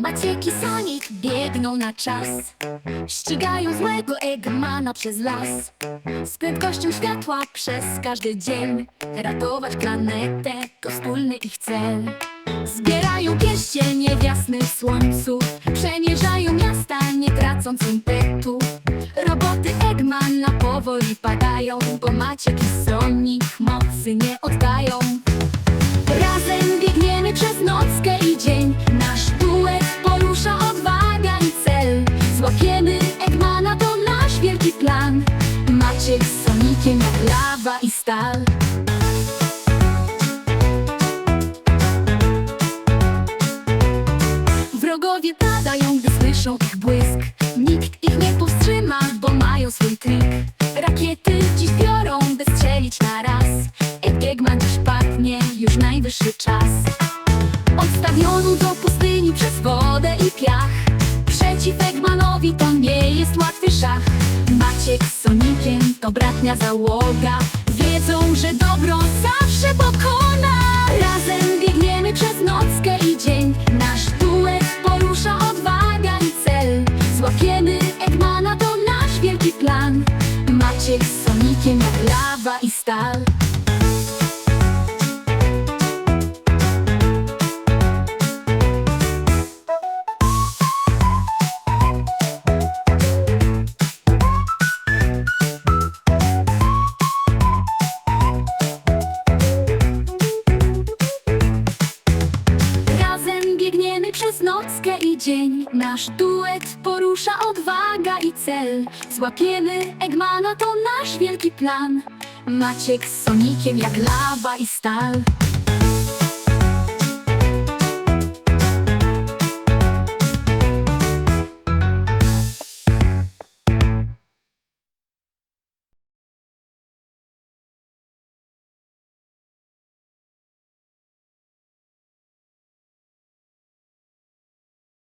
Maciek i Sonic biegną na czas Ścigają złego Eggmana przez las. Z prędkością światła przez każdy dzień Ratować planetę to wspólny ich cel. Zbierają pierścienie w jasnym słońcu Przemierzają miasta nie tracąc impetu. Roboty Eggmana powoli padają Bo Maciek i Sonic mocy nie oddają. Razem biegniemy przez nockę i dzień Wrogowie padają, gdy słyszą ich błysk. Nikt ich nie powstrzyma, bo mają swój trik. Rakiety dziś biorą, by strzelić na raz. Eggman już padnie, już najwyższy czas. Od stadionu do pustyni przez wodę i piach. Przeciw Eggmanowi to nie jest łatwy szach. Maciek z Sonikiem to bratnia załoga Wiedzą, że dobro zawsze pokona. Razem biegniemy przez nockę i dzień. Nasz duet porusza odwaga i cel. Złapiemy Eggmana, to nasz wielki plan. Maciek z Sonikiem lawa i stal nockę i dzień. Nasz duet porusza odwaga i cel. Złapiemy Eggmana, to nasz wielki plan. Maciek z Sonikiem jak lawa i stal